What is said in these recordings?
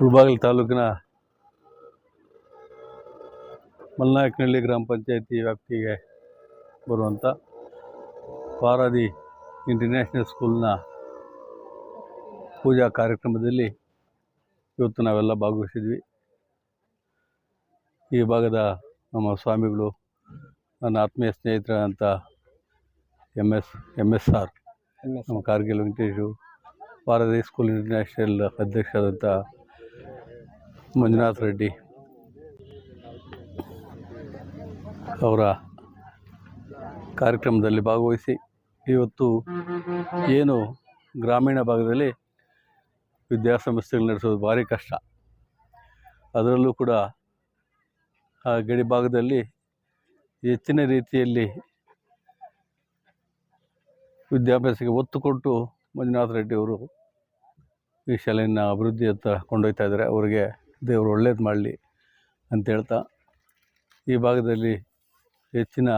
ಮುಳಬಾಗಿಲು ತಾಲೂಕಿನ ಮಲ್ನಾಯಕನಹಳ್ಳಿ ಗ್ರಾಮ ಪಂಚಾಯತಿ ವ್ಯಾಪ್ತಿಗೆ ಬರುವಂಥ ಪಾರಾದಿ ಇಂಟರ್ನ್ಯಾಷನಲ್ ಸ್ಕೂಲ್ನ ಪೂಜಾ ಕಾರ್ಯಕ್ರಮದಲ್ಲಿ ಇವತ್ತು ನಾವೆಲ್ಲ ಭಾಗವಹಿಸಿದ್ವಿ. ಈ ಭಾಗದ ನಮ್ಮ ಸ್ವಾಮಿಗಳು ನನ್ನ ಆತ್ಮೀಯ ಸ್ನೇಹಿತರಾದಂಥ M S M S R ನಮ್ಮ ಕಾರ್ಗಿಲ್ ವೆಂಕಟೇಶು ಪಾರದಿ ಸ್ಕೂಲ್ ಇಂಟರ್ನ್ಯಾಷನಲ್ ಅಧ್ಯಕ್ಷರಾದಂಥ ಮಂಜುನಾಥ್ ರೆಡ್ಡಿ ಅವರ ಕಾರ್ಯಕ್ರಮದಲ್ಲಿ ಭಾಗವಹಿಸಿ ಇವತ್ತು ಏನು ಗ್ರಾಮೀಣ ಭಾಗದಲ್ಲಿ ವಿದ್ಯಾಸಂಸ್ಥೆಗಳು ನಡೆಸೋದು ಭಾರಿ ಕಷ್ಟ. ಅದರಲ್ಲೂ ಕೂಡ ಆ ಗಡಿ ಭಾಗದಲ್ಲಿ ಹೆಚ್ಚಿನ ರೀತಿಯಲ್ಲಿ ವಿದ್ಯಾಭ್ಯಾಸಕ್ಕೆ ಒತ್ತು ಕೊಟ್ಟು ಮಂಜುನಾಥ ರೆಡ್ಡಿ ಅವರು ಈ ಶಾಲೆಯನ್ನು ಅಭಿವೃದ್ಧಿಯತ್ತ ಕೊಂಡೊಯ್ತಾ ಇದ್ದಾರೆ. ಅವರಿಗೆ ದೇವರು ಒಳ್ಳೇದು ಮಾಡಲಿ ಅಂತ ಹೇಳ್ತಾ ಈ ಭಾಗದಲ್ಲಿ ಹೆಚ್ಚಿನ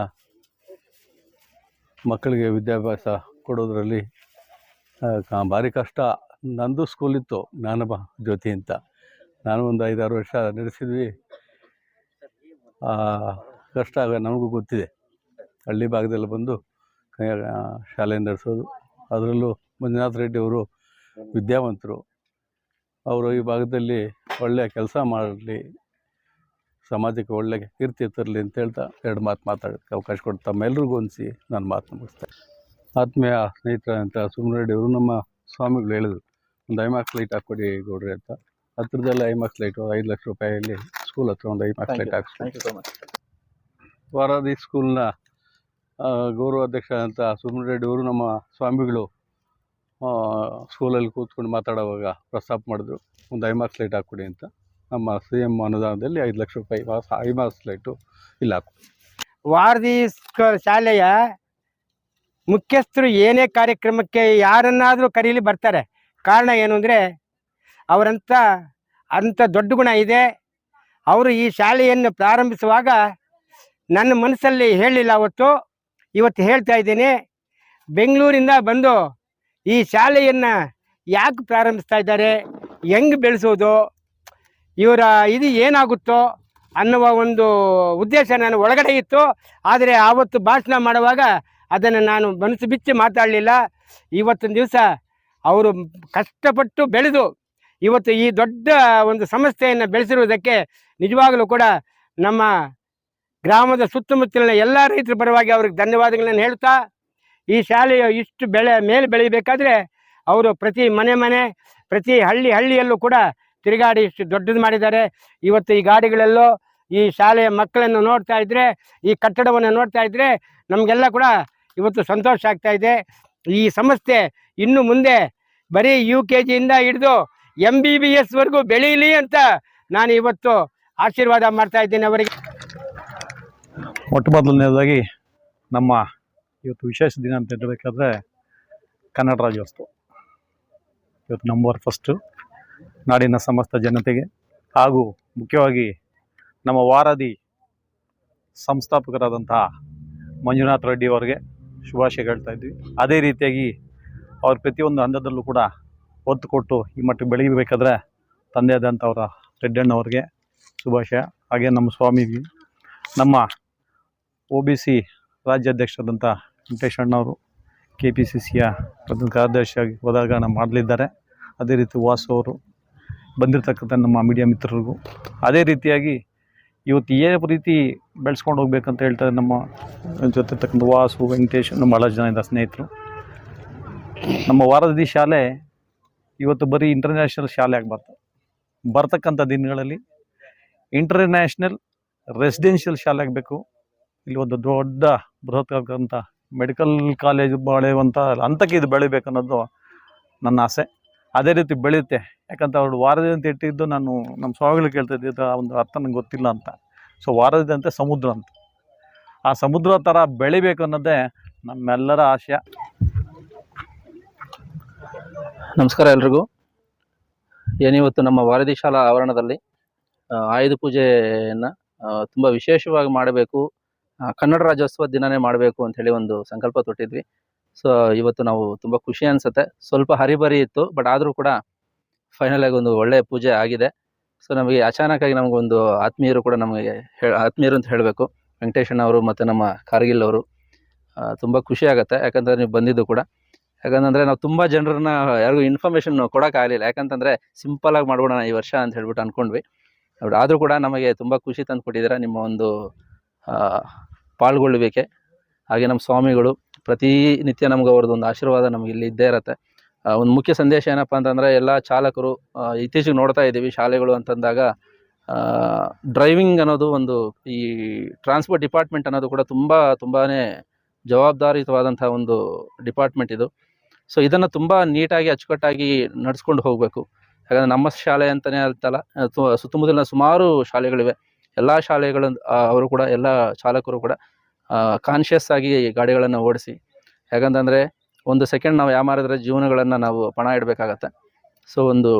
ಮಕ್ಕಳಿಗೆ ವಿದ್ಯಾಭ್ಯಾಸ ಕೊಡೋದರಲ್ಲಿ ಭಾರಿ ಕಷ್ಟ. ನಂದು ಸ್ಕೂಲಿತ್ತು ಜ್ಞಾನಬ ಜ್ಯೋತಿ ಅಂತ. ನಾನು ಒಂದು ಐದಾರು ವರ್ಷ ನಡೆಸಿದ್ವಿ. ಕಷ್ಟ ಆಗ ನಮಗೂ ಗೊತ್ತಿದೆ. ಹಳ್ಳಿ ಭಾಗದಲ್ಲಿ ಬಂದು ಶಾಲೆ ನಡೆಸೋದು. ಅದರಲ್ಲೂ ಮಂಜುನಾಥ ರೆಡ್ಡಿ ಅವರು ವಿದ್ಯಾವಂತರು. ಅವರು ಈ ಭಾಗದಲ್ಲಿ ಒಳ್ಳೆಯ ಕೆಲಸ ಮಾಡಲಿ ಸಮಾಜಕ್ಕೆ ಒಳ್ಳೆಯ ಕೀರ್ತಿ ತರಲಿ ಅಂತ ಹೇಳ್ತಾ ಎರಡು ಮಾತು ಮಾತಾಡೋಕ್ಕೆ ಅವಕಾಶ ಕೊಟ್ಟು ತಮ್ಮೆಲ್ಲರಿಗೂ ಹೊಂದಿಸಿ ನಾನು ಮಾತು ಮುಗಿಸ್ತೇನೆ ಆತ್ಮೀಯ ಸ್ನೇಹಿತರಂತ ಸುಮ್ಮರೆಡ್ಡಿ ಅವರು ನಮ್ಮ ಸ್ವಾಮಿಗಳು ಹೇಳಿದ್ರು ಒಂದು ಐಮಾಕ್ಸ್ ಲೈಟ್ ಹಾಕ್ಕೊಡಿ ಗೌಡ್ರಿ ಅಂತ. ಹತ್ರದಲ್ಲ ಐಮಾಕ್ಸ್ ಲೈಟು ಐದು ಲಕ್ಷ ರೂಪಾಯಲ್ಲಿ ಸ್ಕೂಲ್ ಹತ್ರ ಒಂದು ಐಮಾಕ್ಸ್ ಲೈಟ್ ಹಾಕ್ಸ್ಕೊಂಡು. ಥ್ಯಾಂಕ್ ಯು ಸೊ ಮಚ್ ವಾರಾದಿ ಸ್ಕೂಲ್ನ ಆ, ಗೌರವ ಅಧ್ಯಕ್ಷ ಅಂತ ಸುಬ್ರಹ್ಮಣ್ಯ ಅವರು ನಮ್ಮ ಸ್ವಾಮಿಗಳು ಸ್ಕೂಲಲ್ಲಿ ಕೂತ್ಕೊಂಡು ಮಾತಾಡುವಾಗ ಪ್ರಸ್ತಾಪ ಮಾಡಿದ್ರು, ಒಂದು ಐಮಾಕ್ಸ್ ಲೈಟ್ ಹಾಕ್ಕೊಡಿ ಅಂತ. ನಮ್ಮ ಸಿ ಎಂ ಅನುದಾನದಲ್ಲಿ ಐದು ಲಕ್ಷ ರೂಪಾಯಿ ಐ ಐಮಾಕ್ಸ್ ಲೈಟು ಇಲ್ಲಿ ಹಾಕು. ವಾರದಿ ಶಾಲೆಯ ಮುಖ್ಯಸ್ಥರು ಏನೇ ಕಾರ್ಯಕ್ರಮಕ್ಕೆ ಯಾರನ್ನಾದರೂ ಕರೀಲಿ ಬರ್ತಾರೆ. ಕಾರಣ ಏನು ಅಂದರೆ, ಅವರಂಥ, ಅಂಥ ದೊಡ್ಡ ಗುಣ ಇದೆ. ಅವರು ಈ ಶಾಲೆಯನ್ನು ಪ್ರಾರಂಭಿಸುವಾಗ ನನ್ನ ಮನಸ್ಸಲ್ಲಿ ಹೇಳಲಿಲ್ಲ ಅವತ್ತು, ಇವತ್ತು ಹೇಳ್ತಾ ಇದ್ದೀನಿ. ಬೆಂಗಳೂರಿಂದ ಬಂದು ಈ ಶಾಲೆಯನ್ನು ಯಾಕೆ ಪ್ರಾರಂಭಿಸ್ತಾ ಇದ್ದಾರೆ, ಹೆಂಗೆ ಬೆಳೆಸೋದು, ಇವರ ಇದು ಏನಾಗುತ್ತೋ ಅನ್ನುವ ಒಂದು ಉದ್ದೇಶ ನಾನು ಒಳಗಡೆ ಇತ್ತು. ಆದರೆ ಆವತ್ತು ಭಾಷಣ ಮಾಡುವಾಗ ಅದನ್ನು ನಾನು ಮನಸ್ಸು ಬಿಚ್ಚಿ ಮಾತಾಡಲಿಲ್ಲ. ಇವತ್ತಿನ ದಿವಸ ಅವರು ಕಷ್ಟಪಟ್ಟು ಬೆಳೆದು ಇವತ್ತು ಈ ದೊಡ್ಡ ಒಂದು ಸಂಸ್ಥೆಯನ್ನು ಬೆಳೆಸಿರುವುದಕ್ಕೆ ನಿಜವಾಗಲೂ ಕೂಡ ನಮ್ಮ ಗ್ರಾಮದ ಸುತ್ತಮುತ್ತಲಿನ ಎಲ್ಲ ರೈತರ ಪರವಾಗಿ ಅವ್ರಿಗೆ ಧನ್ಯವಾದಗಳನ್ನು ಹೇಳ್ತಾ ಈ ಶಾಲೆಯು ಇಷ್ಟು ಬೆಳೆ, ಮೇಲೆ ಬೆಳಿಬೇಕಾದ್ರೆ ಅವರು ಪ್ರತಿ ಮನೆ ಮನೆ, ಪ್ರತಿ ಹಳ್ಳಿ ಹಳ್ಳಿಯಲ್ಲೂ ಕೂಡ ತಿರುಗಾಡಿ ಇಷ್ಟು ದೊಡ್ಡದು ಮಾಡಿದ್ದಾರೆ. ಇವತ್ತು ಈ ಗಾಡಿಗಳಲ್ಲೂ ಈ ಶಾಲೆಯ ಮಕ್ಕಳನ್ನು ನೋಡ್ತಾ ಇದ್ರೆ, ಈ ಕಟ್ಟಡವನ್ನು ನೋಡ್ತಾ ಇದ್ರೆ ನಮಗೆಲ್ಲ ಕೂಡ ಇವತ್ತು ಸಂತೋಷ ಆಗ್ತಾ ಇದೆ. ಈ ಸಂಸ್ಥೆ ಇನ್ನು ಮುಂದೆ ಬರೀ ಯು ಕೆ ಜಿಯಿಂದ ಹಿಡಿದು ಎಂ ಬಿ ಬಿ ಎಸ್ವರೆಗೂ ಬೆಳೀಲಿ ಅಂತ ನಾನು ಇವತ್ತು ಆಶೀರ್ವಾದ ಮಾಡ್ತಾ ಇದ್ದೀನಿ ಅವರಿಗೆ. ಮೊಟ್ಟ ಮೊದಲನೇದಾಗಿ ನಮ್ಮ ಇವತ್ತು ವಿಶೇಷ ದಿನ ಅಂತ ಹೇಳಬೇಕಾದ್ರೆ ಕನ್ನಡ ರಾಜ್ಯೋತ್ಸವ. ಇವತ್ತು ನಂಬರ್ ಫಸ್ಟು ನಾಡಿನ ಸಮಸ್ತ ಜನತೆಗೆ ಹಾಗೂ ಮುಖ್ಯವಾಗಿ ನಮ್ಮ ವಾರದಿ ಸಂಸ್ಥಾಪಕರಾದಂತಹ ಮಂಜುನಾಥ್ ರೆಡ್ಡಿ ಅವರಿಗೆ ಶುಭಾಶಯ ಹೇಳ್ತಾ ಇದ್ವಿ. ಅದೇ ರೀತಿಯಾಗಿ ಅವ್ರ ಪ್ರತಿಯೊಂದು ಹಂತದಲ್ಲೂ ಕೂಡ ಒತ್ತು ಕೊಟ್ಟು ಈ ಮಟ್ಟಿಗೆ ಬೆಳೀಬೇಕಾದ್ರೆ ತಂದೆ ಆದಂಥವರ ರೆಡ್ಡಣ್ಣವ್ರಿಗೆ ಶುಭಾಶಯ. ಹಾಗೆ ನಮ್ಮ ಸ್ವಾಮಿಗೆ ನಮ್ಮ ಒ ಬಿ ಸಿ ರಾಜ್ಯಾಧ್ಯಕ್ಷರಾದಂಥ ವೆಂಕಟೇಶ್ ಅಣ್ಣವರು ಕೆ ಪಿ ಸಿ ಸಿಯ ಪ್ರಧಾನ ಕಾರ್ಯದರ್ಶಿಯಾಗಿ ಹೋದಾಗ ನಮ್ಮ ಮಾಡಲಿದ್ದಾರೆ. ಅದೇ ರೀತಿ ವಾಸು ಅವರು ಬಂದಿರತಕ್ಕಂಥ ನಮ್ಮ ಮೀಡಿಯಾ ಮಿತ್ರರಿಗೂ. ಅದೇ ರೀತಿಯಾಗಿ ಇವತ್ತು ಏನೇ ರೀತಿ ಬೆಳೆಸ್ಕೊಂಡು ಹೋಗ್ಬೇಕಂತ ಹೇಳ್ತಾರೆ ನಮ್ಮ ಜೊತೆ ಇರ್ತಕ್ಕಂಥ ವಾಸು, ವೆಂಕಟೇಶ್, ನಮ್ಮ ಭಾಳ ಜನ ಇದ್ದ ಸ್ನೇಹಿತರು. ನಮ್ಮ ವಾರದಿ ಶಾಲೆ ಇವತ್ತು ಬರೀ ಇಂಟರ್ನ್ಯಾಷನಲ್ ಶಾಲೆ ಆಗಬಾರ್ದು. ಬರ್ತಕ್ಕಂಥ ದಿನಗಳಲ್ಲಿ ಇಂಟರ್ನ್ಯಾಷನಲ್ ರೆಸಿಡೆನ್ಷಿಯಲ್ ಶಾಲೆ ಆಗಬೇಕು. ಇಲ್ಲಿ ಒಂದು ದೊಡ್ಡ ಬೃಹತ್ ಮೆಡಿಕಲ್ ಕಾಲೇಜ್ ಬೆಳೆಯುವಂಥ ಹಂತಕ್ಕೆ ಇದು ಬೆಳಿಬೇಕು ಅನ್ನೋದು ನನ್ನ ಆಸೆ. ಅದೇ ರೀತಿ ಬೆಳೆಯುತ್ತೆ. ಯಾಕಂತ ಅವ್ರು ವಾರದಂತೆ ಇಟ್ಟಿದ್ದು ನಾನು ನಮ್ಮ ಸ್ವಾಮಿಗಳು ಕೇಳ್ತಾ ಇದ್ದಿದ್ದು ಆ ಒಂದು ಅರ್ಥ ನಂಗೆ ಗೊತ್ತಿಲ್ಲ ಅಂತ. ಸೊ ವಾರದಂತೆ ಸಮುದ್ರ ಅಂತ. ಆ ಸಮುದ್ರ ಥರ ಬೆಳಿಬೇಕು ಅನ್ನೋದೇ ನಮ್ಮೆಲ್ಲರ ಆಶಯ. ನಮಸ್ಕಾರ ಎಲ್ರಿಗೂ. ಏನಿವತ್ತು ನಮ್ಮ ವಾರದಿ ಶಾಲಾ ಆವರಣದಲ್ಲಿ ಆಯುಧ ಪೂಜೆಯನ್ನು ತುಂಬ ವಿಶೇಷವಾಗಿ ಮಾಡಬೇಕು. ಕನ್ನಡ ರಾಜ್ಯೋತ್ಸವ ದಿನನೇ ಮಾಡಬೇಕು ಅಂತ ಹೇಳಿ ಒಂದು ಸಂಕಲ್ಪ ತೊಟ್ಟಿದ್ವಿ. ಸೊ ಇವತ್ತು ನಾವು ತುಂಬ ಖುಷಿ ಅನ್ಸುತ್ತೆ. ಸ್ವಲ್ಪ ಹರಿಬರಿ ಇತ್ತು ಬಟ್ ಆದರೂ ಕೂಡ ಫೈನಲ್ ಆಗಿ ಒಂದು ಒಳ್ಳೆಯ ಪೂಜೆ ಆಗಿದೆ. ಸೊ ನಮಗೆ ಅಚಾನಕ್ಕಾಗಿ ನಮಗೊಂದು ಆತ್ಮೀಯರು ಕೂಡ ನಮಗೆ ಆತ್ಮೀಯರು ಅಂತ ಹೇಳಬೇಕು. ವೆಂಕಟೇಶಣ್ಣ ಅವರು ಮತ್ತು ನಮ್ಮ ಕಾರ್ಗಿಲ್ ಅವರು ತುಂಬ ಖುಷಿ ಆಗುತ್ತೆ. ಯಾಕಂದರೆ ನೀವು ಬಂದಿದ್ದು ಕೂಡ. ಯಾಕಂತಂದರೆ ನಾವು ತುಂಬ ಜನರನ್ನ ಯಾರಿಗೂ ಇನ್ಫಾರ್ಮೇಷನ್ ಕೊಡೋಕ್ಕಾಗಲಿಲ್ಲ ಯಾಕಂತಂದರೆ ಸಿಂಪಲಾಗಿ ಮಾಡ್ಬಿಡೋಣ ಈ ವರ್ಷ ಅಂತ ಹೇಳ್ಬಿಟ್ಟು ಅಂದ್ಕೊಂಡ್ವಿ ಆದರೂ ಕೂಡ ನಮಗೆ ತುಂಬ ಖುಷಿ ತಂದು ಕೊಟ್ಟಿದ್ದೀರಾ ನಿಮ್ಮ ಒಂದು ಆ, ಪಾಲ್ಗೊಳ್ಳುವಿಕೆ. ಹಾಗೆ ನಮ್ಮ ಸ್ವಾಮಿಗಳು ಪ್ರತಿನಿತ್ಯ ನಮ್ಗೆ ಅವ್ರದ್ದು ಒಂದು ಆಶೀರ್ವಾದ ನಮಗೆ ಇಲ್ಲಿ ಇದ್ದೇ ಇರುತ್ತೆ. ಒಂದು ಮುಖ್ಯ ಸಂದೇಶ ಏನಪ್ಪ ಅಂತಂದರೆ ಎಲ್ಲ ಚಾಲಕರು ಇತ್ತೀಚೆಗೆ ನೋಡ್ತಾ ಇದ್ದೀವಿ ಶಾಲೆಗಳು ಅಂತಂದಾಗ ಡ್ರೈವಿಂಗ್ ಅನ್ನೋದು ಒಂದು ಈ ಟ್ರಾನ್ಸ್ಪೋರ್ಟ್ ಡಿಪಾರ್ಟ್ಮೆಂಟ್ ಅನ್ನೋದು ಕೂಡ ತುಂಬ ತುಂಬಾ ಜವಾಬ್ದಾರಿಯುತವಾದಂಥ ಒಂದು ಡಿಪಾರ್ಟ್ಮೆಂಟ್ ಇದು. ಸೊ ಇದನ್ನು ತುಂಬ ನೀಟಾಗಿ ಅಚ್ಚುಕಟ್ಟಾಗಿ ನಡೆಸ್ಕೊಂಡು ಹೋಗಬೇಕು. ಯಾಕಂದರೆ ನಮ್ಮ ಶಾಲೆ ಅಂತಲೇ ಅಂತಲ್ಲ ಸುತ್ತಮುತ್ತಲಿನ ಸುಮಾರು ಶಾಲೆಗಳಿವೆ. ಎಲ್ಲ ಶಾಲೆಗಳ ಅವರು ಕೂಡ, ಎಲ್ಲ ಚಾಲಕರು ಕೂಡ ಕಾನ್ಷಿಯಸ್ ಆಗಿ ಗಾಡಿಗಳನ್ನು ಓಡಿಸಿ. ಯಾಕಂತಂದರೆ, ಒಂದು ಸೆಕೆಂಡ್ ನಾವು ಯಾಮಾರಿದ್ರೆ ಜೀವನಗಳನ್ನು ನಾವು ಪಣ ಇಡಬೇಕಾಗತ್ತೆ. ಸೊ ಒಂದು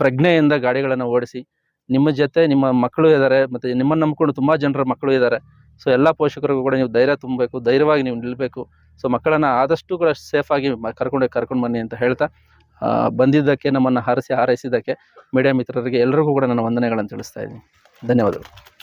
ಪ್ರಜ್ಞೆಯಿಂದ ಗಾಡಿಗಳನ್ನು ಓಡಿಸಿ, ನಿಮ್ಮ ಜೊತೆ ನಿಮ್ಮ ಮಕ್ಕಳು ಇದ್ದಾರೆ ಮತ್ತು ನಿಮ್ಮನ್ನು ನಂಬಿಕೊಂಡು ತುಂಬ ಜನರ ಮಕ್ಕಳು ಇದ್ದಾರೆ ಸೊ ಎಲ್ಲ ಪೋಷಕರಿಗೂ ಕೂಡ ನೀವು ಧೈರ್ಯ ತುಂಬಬೇಕು, ಧೈರ್ಯವಾಗಿ ನೀವು ನಿಲ್ಲಬೇಕು ಸೊ ಮಕ್ಕಳನ್ನು ಆದಷ್ಟು ಕೂಡ ಸೇಫಾಗಿ ಕರ್ಕೊಂಡು ಕರ್ಕೊಂಡು ಬನ್ನಿ ಅಂತ ಹೇಳ್ತಾ ಬಂದಿದ್ದಕ್ಕೆ ನಮ್ಮನ್ನು ಹರಸಿ ಹಾರೈಸಿದ್ದಕ್ಕೆ ಮೀಡಿಯಾ ಮಿತ್ರರಿಗೆ ಎಲ್ಲರಿಗೂ ಕೂಡ ನನ್ನ ವಂದನೆಗಳನ್ನು ತಿಳಿಸ್ತಾ ಇದ್ದೀನಿ. ಧನ್ಯವಾದಗಳು.